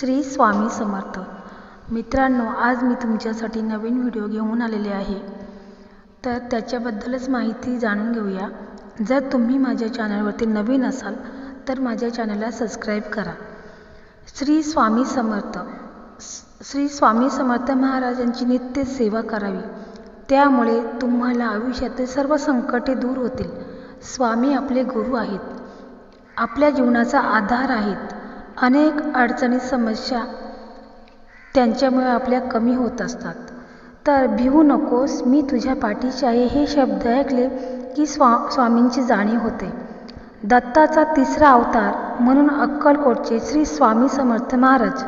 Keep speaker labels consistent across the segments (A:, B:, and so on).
A: श्री स्वामी समर्थ. मित्रांनो आज मी तुमच्यासाठी नवीन व्हिडिओ घेऊन आलेले आहे. तर त्याच्याबद्दलच माहिती जाणून घेऊया. जर तुम्ही माझ्या चॅनलवरती नवीन असाल तर माझ्या चॅनलला सबस्क्राईब करा. श्री स्वामी समर्थ. श्री स्वामी समर्थ महाराजांची नित्य सेवा करावी. त्यामुळे तुम्हाला आयुष्यातील सर्व संकटे दूर होतील. स्वामी आपले गुरु आहेत. आपल्या जीवनाचा आधार आहेत. अनेक अडचणी समस्या त्यांच्यामुळे आपल्या कमी होत असतात. तर भिवू नकोस मी तुझ्या पाठीशी आहे हे शब्द ऐकले की स्वा स्वामींची जाणीव होते. दत्ताचा तिसरा अवतार म्हणून अक्कलकोटचे श्री स्वामी समर्थ महाराज.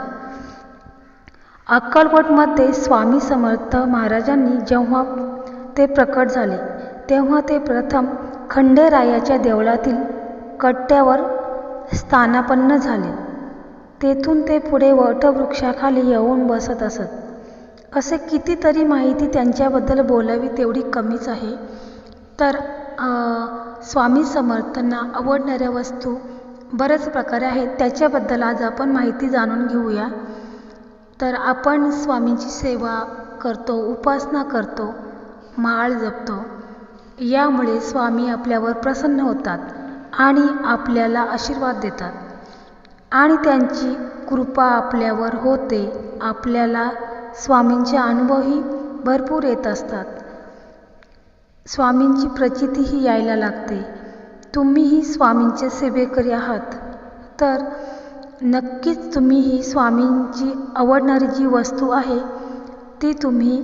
A: अक्कलकोटमध्ये स्वामी समर्थ महाराजांनी जेव्हा ते प्रकट झाले तेव्हा ते प्रथम खंडेरायाच्या देवळातील कट्ट्यावर स्थानापन्न झाले. तेथून ते पुढे वटवृक्षाखाली येऊन बसत असत. असे कितीतरी माहिती त्यांच्याबद्दल बोलावी तेवढी कमीच आहे. तर स्वामी समर्थांना आवडणाऱ्या वस्तू बऱ्याच प्रकारे आहेत. त्याच्याबद्दल आज आपण माहिती जाणून घेऊया. तर आपण स्वामींची सेवा करतो उपासना करतो माळ जपतो. यामुळे स्वामी आपल्यावर प्रसन्न होतात आणि आपल्याला आशीर्वाद देतात. आणि त्यांची कृपा आपल्यावर होते. आपल्याला स्वामींचे अनुभवही भरपूर येत असतात. स्वामींची प्रचितीही यायला लागते. तुम्हीही स्वामींचे सेवेकरी आहात. तर नक्कीच तुम्हीही स्वामींची आवडणारी जी वस्तू आहे ती तुम्ही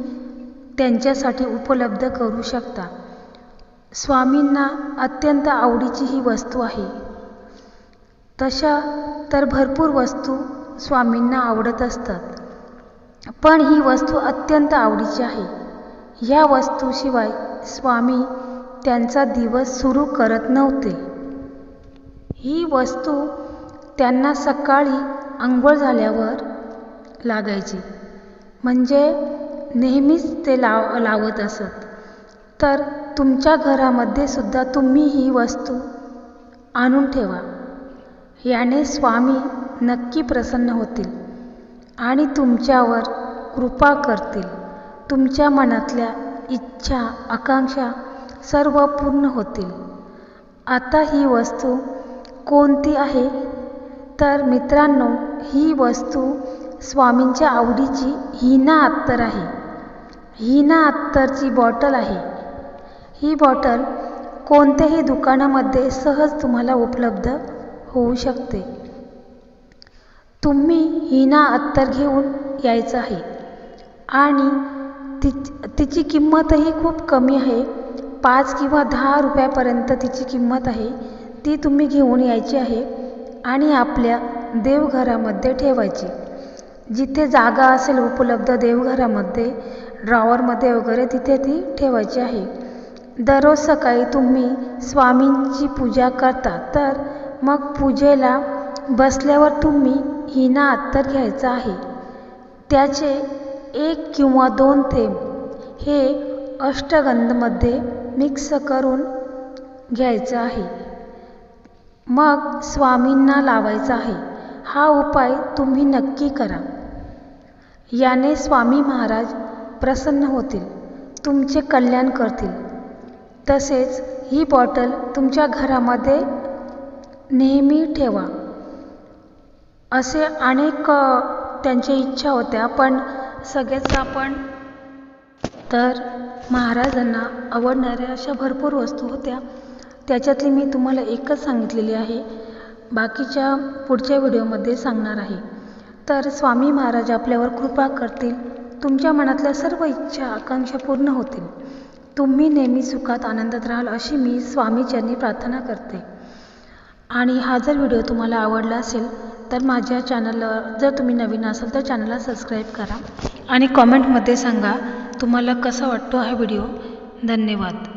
A: त्यांच्यासाठी उपलब्ध करू शकता. स्वामींना अत्यंत आवडीची ही वस्तू आहे. तशा तर भरपूर वस्तू स्वामींना आवडत असतात. पण ही वस्तू अत्यंत आवडीची आहे. ह्या वस्तूशिवाय स्वामी त्यांचा दिवस सुरू करत नव्हते. ही वस्तू त्यांना सकाळी आंघोळ झाल्यावर लागायची. म्हणजे नेहमीच ते लाव लावत असत. तर तुमच्या घरामध्ये सुद्धा तुम्ही ही वस्तू आणून ठेवा. याने स्वामी नक्की प्रसन्न होतील आणि तुमच्यावर कृपा करतील. तुमच्या मनातल्या इच्छा आकांक्षा सर्व पूर्ण होतील. आता ही वस्तू कोणती आहे? तर मित्रांनो ही वस्तू स्वामींच्या आवडीची हिना अत्तर आहे. हिना अत्तरची बॉटल आहे. ही बॉटल कोणत्याही दुकानामध्ये सहज तुम्हाला उपलब्ध होऊ शकते. तुम्ही हिना अत्तर घेऊन यायचं आहे. आणि ति तिची किंमतही खूप कमी आहे. पाच किंवा दहा रुपयापर्यंत तिची किंमत आहे. ती तुम्ही घेऊन यायची आहे आणि आपल्या देवघरामध्ये ठेवायची. जिथे जागा असेल उपलब्ध देवघरामध्ये ड्रॉवरमध्ये वगैरे तिथे ती ठेवायची आहे. दररोज सकाळी तुम्ही स्वामींची पूजा करता तर मग पूजेला बसल्यावर तुम्ही हिना अत्तर घ्यायचं आहे. त्याचे एक किंवा दोन थेंब हे अष्टगंधमध्ये मिक्स करून घ्यायचं आहे. मग स्वामींना लावायचा आहे. हा उपाय तुम्ही नक्की करा. याने स्वामी महाराज प्रसन्न होतील तुमचे कल्याण करतील. तसेच ही बॉटल तुमच्या घरामध्ये नेहमी ठेवा. असे अनेक त्यांच्या इच्छा होत्या पण सगळेच आपण तर महाराजांना आवडणाऱ्या अशा भरपूर वस्तू होत्या. त्याच्यातली मी तुम्हाला एकच सांगितलेली आहे. बाकीच्या पुढच्या व्हिडिओमध्ये सांगणार आहे. तर स्वामी महाराज आपल्यावर कृपा करतील. तुमच्या मनातल्या सर्व इच्छा आकांक्षा पूर्ण होतील. तुम्ही नेहमी सुखात आनंदात राहाल अशी मी स्वामीचरणी प्रार्थना करते. आणि हा जर व्हिडिओ तुम्हाला आवडला असेल तर माझ्या चॅनलला जर तुम्ही नवीन असाल तर चॅनलला सबस्क्राईब करा. आणि कॉमेंटमध्ये सांगा तुम्हाला कसा वाटतो हा व्हिडिओ. धन्यवाद.